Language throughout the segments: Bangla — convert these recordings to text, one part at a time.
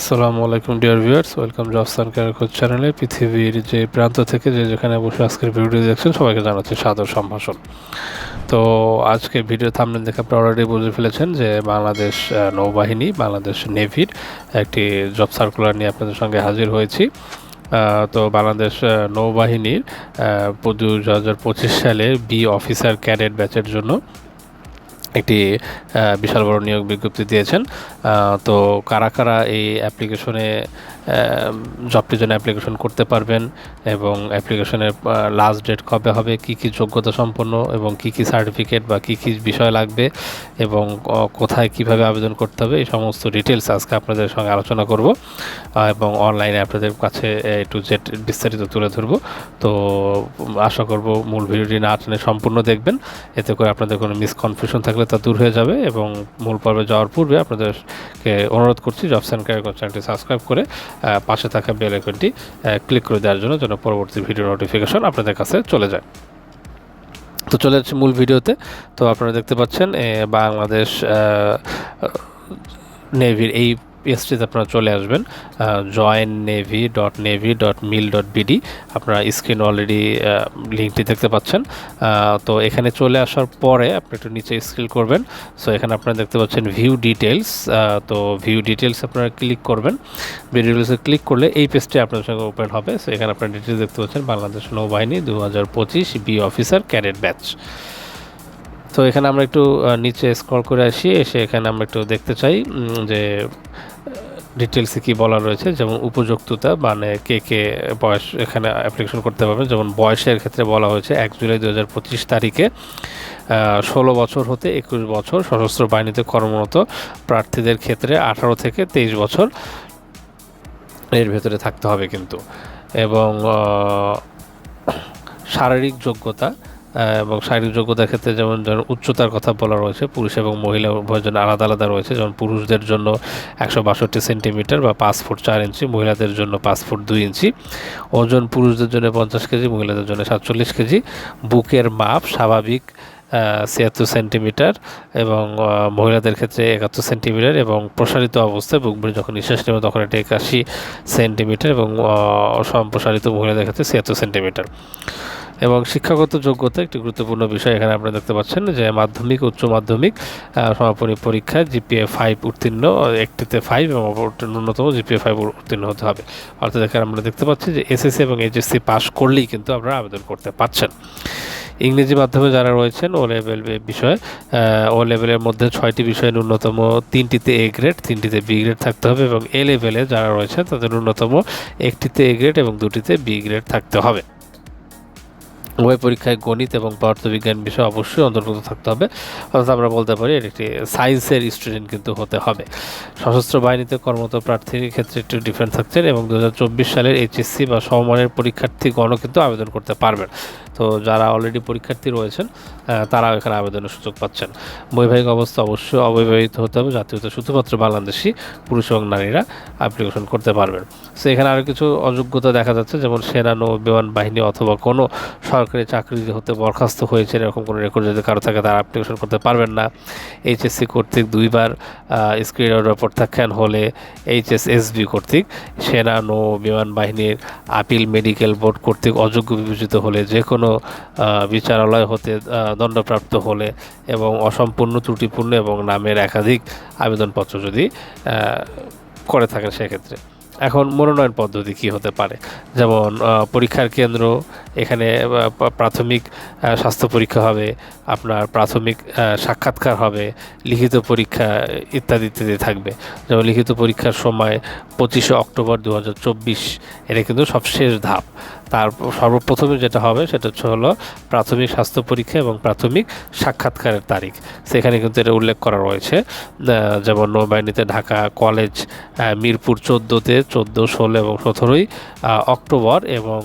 আসসালামু আলাইকুম, dear viewers. Welcome jobs and career coach চ্যানেলে পৃথিবীর যে প্রান্ত থেকে যে যেখানে বসে আজকের ভিডিও দেখছেন, সবাইকে জানাচ্ছি সাদর সম্ভাষণ। তো আজকে ভিডিও থামনে দেখে আপনি অলরেডি বুঝে ফেলেছেন যে বাংলাদেশ নৌবাহিনী, বাংলাদেশ নেভির একটি জব সার্কুলার নিয়ে আপনাদের সঙ্গে হাজির হয়েছি। তো বাংলাদেশ নৌবাহিনীর দু হাজার পঁচিশ সালে বি অফিসার ক্যাডেট ব্যাচের জন্য একটি বিশাল বড় নিয়োগ বিজ্ঞপ্তি দিয়েছেন। তো কারা কারা এই অ্যাপ্লিকেশনে জবটির জন্য অ্যাপ্লিকেশন করতে পারবেন এবং অ্যাপ্লিকেশনের লাস্ট ডেট কবে হবে, কি কি যোগ্যতা সম্পন্ন এবং কি কি সার্টিফিকেট বা কি কি বিষয় লাগবে এবং কোথায় কীভাবে আবেদন করতে হবে, এই সমস্ত ডিটেলস আজকে আপনাদের সঙ্গে আলোচনা করব। এবং অনলাইনে আপনাদের কাছে টু জেড বিস্তারিত তুলে ধরব। তো, আশা করব মূল ভিডিওটি না টেনে সম্পূর্ণ দেখবেন। এতে করে আপনাদের কোনো মিসকনফিউশন থাকলে তা দূর হয়ে যাবে এবং মূল পর্বে যাওয়ার পূর্বে আপনাদেরকে অনুরোধ করছি অ্যান্ড ক্যারিয়ার চ্যানেলটি সাবস্ক্রাইব করে পাশে থাকা বেল আইকনটি ক্লিক করে দেওয়ার জন্য যেন পরবর্তী ভিডিও নোটিফিকেশন আপনাদের কাছে চলে যায়। তো চলে যাচ্ছে মূল ভিডিওতে তো আপনারা দেখতে পাচ্ছেন বাংলাদেশ নেভির এই পেজটিতে আপনারা চলে আসবেন join navy dot navy dot mil dot BD আপনারা স্ক্রিন অলরেডি লিঙ্কটি দেখতে পাচ্ছেন। তো এখানে চলে আসার পরে আপনি একটু নিচে স্ক্রিল করবেন। সো এখানে আপনারা দেখতে পাচ্ছেন ভিউ ডিটেলস তো ভিউ ডিটেলস আপনারা ক্লিক করবেন। ভিউ ডিটেলসে ক্লিক করলে এই পেজটি আপনার সঙ্গে ওপেন হবে। সো এখানে আপনারা ডিটেলস দেখতে পাচ্ছেন, বাংলাদেশ নৌবাহিনী দু হাজার পঁচিশ বি অফিসার ক্যাডেট ব্যাচ তো এখানে আমরা একটু নিচে স্ক্রল করে আসি, এসে এখানে আমরা একটু দেখতে চাই যে ডিটেলসে কি বলা রয়েছে, যেমন উপযুক্ততা মানে কে কে বয়স এখানে অ্যাপ্লিকেশন করতে পারবেন যেমন বয়সের ক্ষেত্রে বলা হয়েছে এক জুলাই দু হাজার পঁচিশ তারিখে ষোলো বছর হতে একুশ বছর, সশস্ত্র বাহিনীতে কর্মরত প্রার্থীদের ক্ষেত্রে আঠারো থেকে তেইশ বছর, এর ভেতরে থাকতে হবে কিন্তু। এবং শারীরিক যোগ্যতা এবং শারীরিক যোগ্যতার ক্ষেত্রে যেমন যেমন উচ্চতার কথা বলা রয়েছে, পুরুষ এবং মহিলা উভয়ের জন্য আলাদা আলাদা রয়েছে। যেমন পুরুষদের জন্য একশো বাষট্টি সেন্টিমিটার বা পাঁচ ফুট চার ইঞ্চি, মহিলাদের জন্য পাঁচ ফুট দুই ইঞ্চি। ওজন পুরুষদের জন্য পঞ্চাশ কেজি, মহিলাদের জন্য সাতচল্লিশ কেজি। বুকের মাপ স্বাভাবিক ছিয়াত্তর সেন্টিমিটার এবং মহিলাদের ক্ষেত্রে একাত্তর সেন্টিমিটার এবং প্রসারিত অবস্থায় বুক যখন নিঃশ্বাস নেবে তখন এটা একাশি সেন্টিমিটার এবং সম্প্রসারিত মহিলাদের ক্ষেত্রে ছিয়াত্তর সেন্টিমিটার। এবং শিক্ষাগত যোগ্যতা একটি গুরুত্বপূর্ণ বিষয়। এখানে আপনারা দেখতে পাচ্ছেন যে মাধ্যমিক, উচ্চ মাধ্যমিক সমাপনী পরীক্ষায় জিপিএ ফাইভ উত্তীর্ণ, একটিতে ফাইভ এবং ন্যূনতম জিপিএ ফাইভ উত্তীর্ণ হতে হবে। অর্থাৎ এখানে আমরা দেখতে পাচ্ছি যে এসএসসি এবং এইচএসসি পাস করলেই কিন্তু আপনারা আবেদন করতে পারছেন। ইংরেজি মাধ্যমে যারা রয়েছেন ও লেভেল বিষয় ও লেভেলের মধ্যে ছয়টি বিষয়ে ন্যূনতম তিনটিতে এ গ্রেড তিনটিতে বি গ্রেড থাকতে হবে এবং এ লেভেলে যারা রয়েছে তাদের ন্যূনতম একটিতে এ গ্রেড এবং দুটিতে বি গ্রেড থাকতে হবে। উভয় পরীক্ষায় গণিত এবং পদার্থবিজ্ঞান বিষয় অবশ্যই অন্তর্ভুক্ত থাকতে হবে। অর্থাৎ আমরা বলতে পারি এর একটি সায়েন্সের স্টুডেন্ট কিন্তু হতে হবে। সশস্ত্র বাহিনীতে কর্মরত প্রার্থীর ক্ষেত্রে একটু ডিফারেন্ট থাকছেন এবং দু হাজার চব্বিশ সালের এইচএসসি বা সমমানের পরীক্ষার্থীগণও কিন্তু আবেদন করতে পারবেন। তো যারা অলরেডি পরীক্ষার্থী রয়েছেন তারাও এখানে আবেদনের সুযোগ পাচ্ছেন। বৈবাহিক অবস্থা অবশ্যই অবিবাহিত হতে হবে, জাতীয়তা শুধুমাত্র বাংলাদেশি পুরুষ এবং নারীরা অ্যাপ্লিকেশন করতে পারবেন। সো এখানে আরও কিছু অযোগ্যতা দেখা যাচ্ছে, যেমন সেনা নৌ বিমান বাহিনী অথবা কোনো সরকারি চাকরি হতে বরখাস্ত হয়েছে, এরকম কোনো রেকর্ড যদি কারও থাকে, তারা অ্যাপ্লিকেশন করতে পারবেন না। এইচএসসি কর্তৃক দুইবার স্ক্রিন প্রত্যাখ্যান হলে এইচএস এইচএসএসবি কর্তৃক সেনা নৌ বিমান বাহিনীর আপিল মেডিকেল বোর্ড কর্তৃক অযোগ্য বিবেচিত হলে যে কোনো আহ, বিচারালয় হতে দণ্ডপ্রাপ্ত হলে এবং অসম্পূর্ণ ত্রুটিপূর্ণ এবং নামের একাধিক আবেদনপত্র যদি করে থাকেন সেক্ষেত্রে। এখন মনোনয়ন পদ্ধতি কি হতে পারে? যেমন পরীক্ষার কেন্দ্র এখানে প্রাথমিক স্বাস্থ্য পরীক্ষা হবে আপনার প্রাথমিক সাক্ষাৎকার হবে লিখিত পরীক্ষা ইত্যাদি ইত্যাদি থাকবে। যেমন লিখিত পরীক্ষার সময় পঁচিশে অক্টোবর দু হাজার চব্বিশ এটা কিন্তু সবশেষ ধাপ। তার সর্বপ্রথমে যেটা হবে সেটা হচ্ছে হলো প্রাথমিক স্বাস্থ্য পরীক্ষা এবং প্রাথমিক সাক্ষাৎকারের তারিখ। সেখানে কিন্তু এটা উল্লেখ করা রয়েছে। যেমন নৌবাহিনীতে ঢাকা কলেজ মিরপুর চোদ্দোতে চোদ্দ, ষোলো এবং সতেরোই অক্টোবর এবং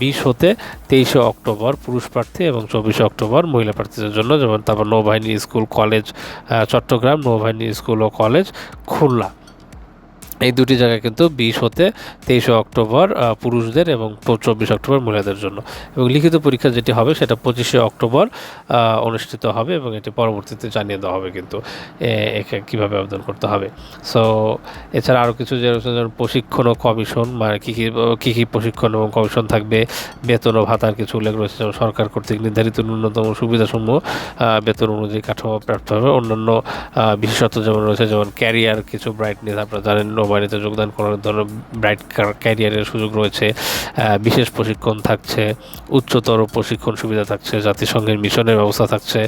বিশ হতে তেইশে অক্টোবর পুরুষ প্রার্থী এবং চব্বিশে অক্টোবর মহিলা প্রার্থীদের জন্য। যেমন তারপর নৌবাহিনী স্কুল কলেজ চট্টগ্রাম, নৌবাহিনী স্কুল ও কলেজ খুলনা। এই দুটি জায়গায় কিন্তু বিশ হতে তেইশে অক্টোবর পুরুষদের এবং চব্বিশ অক্টোবর মহিলাদের জন্য। এবং লিখিত পরীক্ষা যেটি হবে সেটা পঁচিশে অক্টোবর অনুষ্ঠিত হবে এবং এটি পরবর্তীতে জানিয়ে দেওয়া হবে কিন্তু একে কীভাবে আবেদন করতে হবে। সো এছাড়া আরও কিছু যেমন প্রশিক্ষণ ও কমিশন মানে কী কী কী কী প্রশিক্ষণ এবং কমিশন থাকবে, বেতন ও ভাতার কিছু উল্লেখ রয়েছে, যেমন সরকার কর্তৃক নির্ধারিত ন্যূনতম সুবিধাসমূহ বেতন অনুযায়ী কাঠামো প্রাপ্ত হবে। অন্যান্য বিশেষত্ব যেমন রয়েছে, যেমন ক্যারিয়ার, কিছু ব্রাইটনেস আপনারা জানেন নৌবাহিনীতে যোগদান করার জন্য ব্রাইট ক্যারিয়ারের সুযোগ রয়েছে। বিশেষ প্রশিক্ষণ থাকছে, উচ্চতর প্রশিক্ষণ সুবিধা থাকছে, জাতিসংঘের মিশনের ব্যবস্থা থাকছে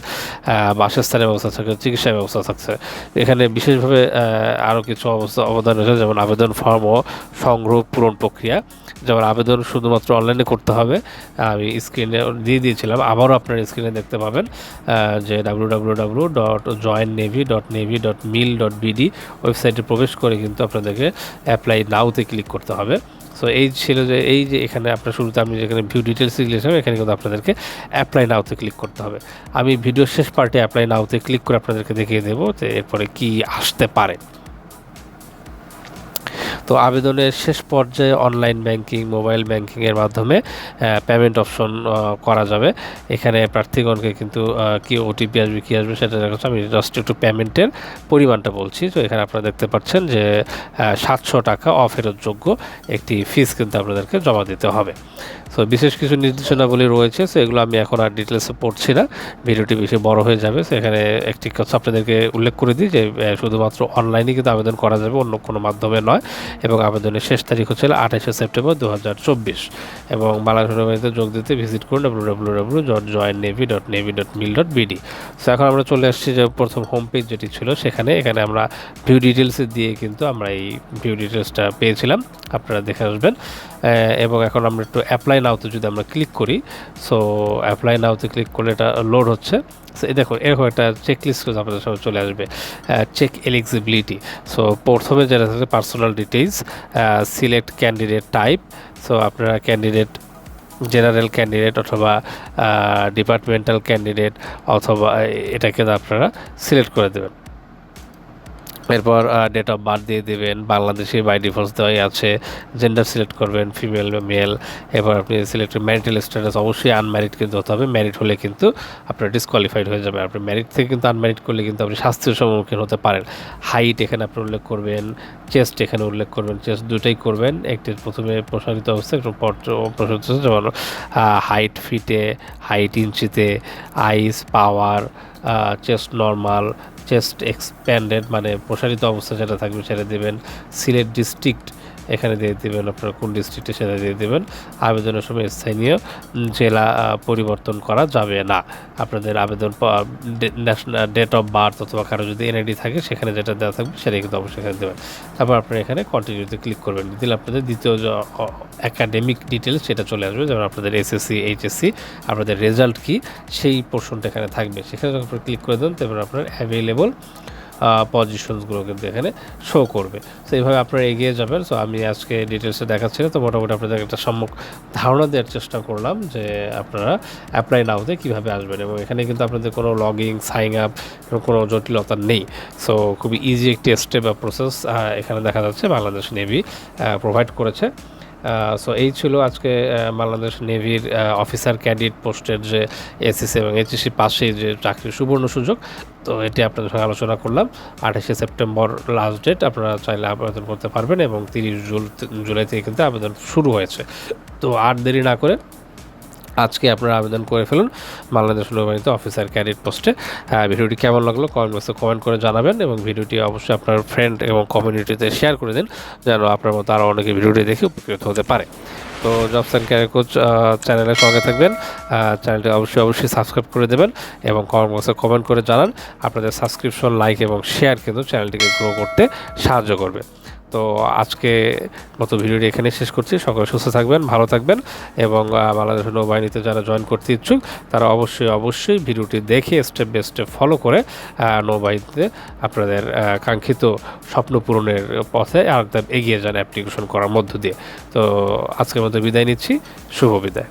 বাসস্থানের ব্যবস্থা থাকছে চিকিৎসা ব্যবস্থা থাকছে। এখানে বিশেষভাবে আরও কিছু অবস্থা, অবদান রয়েছে, যেমন আবেদন ফর্ম ও সংগ্রহ পূরণ প্রক্রিয়া। যেমন আবেদন শুধুমাত্র অনলাইনে করতে হবে। আমি স্ক্রিনে দিয়ে দিয়েছিলাম, আবারও আপনার স্ক্রিনে দেখতে পাবেন যে W W W dot join navy dot navy dot mil dot BD ওয়েবসাইটে প্রবেশ করে কিন্তু আপনাদেরকে অ্যাপ্লাই নাওতে ক্লিক করতে হবে। সো এই ছিল যে, এই যে এখানে আপনার শুরুতে আমি যেখানে ভিউ ডিটেলস লিখেছিলাম, এখানে কিন্তু আপনাদেরকে অ্যাপ্লাই নাওতে ক্লিক করতে হবে। আমি ভিডিওর শেষ পার্টে অ্যাপ্লাই নাওতে ক্লিক করে আপনাদেরকে দেখিয়ে দেবো যে এরপরে কি আসতে পারে। তো আবেদনের শেষ পর্যায়ে অনলাইন ব্যাংকিং মোবাইল ব্যাংকিংয়ের মাধ্যমে পেমেন্ট অপশন করা যাবে। এখানে প্রার্থীগণকে কিন্তু কি ওটিপি আসবে, কী আসবে সেটা দেখাচ্ছে। আমি জাস্ট একটু পেমেন্টের পরিমাণটা বলছি। তো এখানে আপনারা দেখতে পাচ্ছেন যে সাতশো টাকা অফেরতযোগ্য একটি ফিস কিন্তু আপনাদেরকে জমা দিতে হবে। তো বিশেষ কিছু নির্দেশনাবলী রয়েছে সো এগুলো আমি এখন আর ডিটেলসে পড়ছি না। ভিডিওটি বেশি বড় হয়ে যাবে। সো এখানে একটি কথা আপনাদেরকে উল্লেখ করে দিই যে শুধুমাত্র অনলাইনে কিন্তু আবেদন করা যাবে, অন্য কোনো মাধ্যমে নয়। এবং আবেদনের শেষ তারিখ হচ্ছিল আঠাশে সেপ্টেম্বর দু হাজার চব্বিশ। এবং বাংলাদেশ নৌবাহিনীতে যোগ দিতে ভিজিট করুন W W W dot join navy dot navy dot mil dot BD so এখন আমরা চলে আসছি যে প্রথম হোম পেজ যেটি ছিল সেখানে। এখানে আমরা ভিউ ডিটেলসে দিয়ে কিন্তু আমরা এই ভিউ ডিটেলসটা পেয়েছিলাম। আপনারা দেখে আসবেন। এবং এখন আমরা একটু অ্যাপ্লাই নাওতে যদি আমরা ক্লিক করি সো অ্যাপ্লাই নাওতে ক্লিক করলে এটা লোড হচ্ছে। এই দেখো, এরকম একটা চেকলিস্ট আপনাদের সামনে চলে আসবে চেক এলিজিবিলিটি সো প্রথমে যেটা থাকে personal details select candidate type so আপনারা ক্যান্ডিডেট জেনারেল ক্যান্ডিডেট অথবা ডিপার্টমেন্টাল ক্যান্ডিডেট অথবা, এটাকে আপনারা সিলেক্ট করে দেবেন। এরপর ডেট অফ বার্থ দিয়ে দেবেন, বাংলাদেশে বাই ডিফল্ট দেওয়াই আছে জেন্ডার সিলেক্ট করবেন ফিমেল বা মেল এবার আপনি সিলেক্ট ম্যারিটাল স্ট্যাটাস অবশ্যই আনম্যারিড কিন্তু হতে হবে ম্যারিড হলে কিন্তু আপনার ডিসকোয়ালিফাইড হয়ে যাবে, আপনি ম্যারিড থেকে কিন্তু আনম্যারিড করলে কিন্তু আপনি শাস্তির সম্মুখীন হতে পারেন। হাইট এখানে আপনি উল্লেখ করবেন চেস্ট এখানে উল্লেখ করবেন চেস্ট দুটাই করবেন, একটি প্রথমে প্রসারিত অবস্থা একটু প্রসারিত যেমন হাইট ফিটে হাইট ইঞ্চিতে eyes power chest normal chest expanded মানে প্রসারিত অবস্থা যেটা থাকবে সেটা দেবেন সিলেট ডিস্ট্রিক্ট এখানে দিয়ে দেবেন আপনার কোন ডিস্ট্রিক্টে সেটা দিয়ে দেবেন। আবেদনের সময় স্থানীয় জেলা পরিবর্তন করা যাবে না। আপনাদের আবেদন ন্যাশনাল ডেট অফ বার্থ অথবা কারও যদি এনআইডি থাকে, সেখানে যেটা দেওয়া থাকবে সেটা কিন্তু অবশ্যই এখানে দেবেন। তারপর আপনারা এখানে কন্টিনিউতে ক্লিক করবেন। দিলে আপনাদের দ্বিতীয় যে একাডেমিক ডিটেলস সেটা চলে আসবে। যেমন আপনাদের এসএসসি এইচএসসি আপনাদের রেজাল্ট কী, সেই পোর্শনটা এখানে থাকবে। সেখানে যখন ক্লিক করে দেন, তারপর আপনার অ্যাভেলেবল পজিশনসগুলো কিন্তু এখানে শো করবে। তো এইভাবে আপনারা এগিয়ে যাবেন। সো আমি আজকে ডিটেলসে দেখাচ্ছি না, তো মোটামুটি আপনাদের একটা সম্মুখ ধারণা দেওয়ার চেষ্টা করলাম যে আপনারা অ্যাপ্লাই নাওতে কীভাবে আসবেন এবং এখানে কিন্তু আপনাদের কোনো লগিং সাইন আপ কোনো জটিলতা নেই। সো খুবই ইজি একটি স্টেপ বা প্রসেস এখানে দেখা যাচ্ছে বাংলাদেশ নেভি প্রোভাইড করেছে। সো এই ছিল আজকে বাংলাদেশ নেভির অফিসার ক্যাডিট পোস্টের যে এসএসসি এবং এইচএসসি পাশে যে চাকরির সুবর্ণ সুযোগ। তো এটি আপনাদের সঙ্গে আলোচনা করলাম। আঠাশে সেপ্টেম্বর লাস্ট ডেট আপনারা চাইলে আবেদন করতে পারবেন এবং তিরিশ জুলাই থেকে কিন্তু আবেদন শুরু হয়েছে। তো আর দেরি না করে আজকে আপনারা আবেদন করে ফেলুন বাংলাদেশ নৌবাহিনীতে অফিসার ক্যাডেট পোস্টে। ভিডিওটি কেমন লাগল কমেন্ট বক্সে কমেন্ট করে জানাবেন এবং ভিডিওটি অবশ্যই আপনার ফ্রেন্ড এবং কমিউনিটিতে শেয়ার করে দিন যেন আপনার মতো আরও অনেকে ভিডিওটি দেখে উপকৃত হতে পারে। তো জবস অ্যান্ড ক্যারিয়ার কোচ চ্যানেলের সঙ্গে থাকবেন। চ্যানেলটি অবশ্যই অবশ্যই সাবস্ক্রাইব করে দেবেন এবং কমেন্ট বক্সে কমেন্ট করে জানান। আপনাদের সাবস্ক্রিপশন লাইক এবং শেয়ার কিন্তু চ্যানেলটিকে গ্রো করতে সাহায্য করবে। তো আজকে মতো ভিডিওটি এখানে শেষ করছি। সকলে সুস্থ থাকবেন, ভালো থাকবেন এবং বাংলাদেশ নৌবাহিনীতে যারা জয়েন করতে ইচ্ছুক, তারা অবশ্যই অবশ্যই ভিডিওটি দেখে স্টেপ বাই স্টেপ ফলো করে নৌবাহিনীতে আপনাদের কাঙ্ক্ষিত স্বপ্ন পূরণের পথে আর এগিয়ে যান অ্যাপ্লিকেশন করার মধ্য দিয়ে। তো আজকের মতো বিদায় নিচ্ছি। শুভ বিদায়।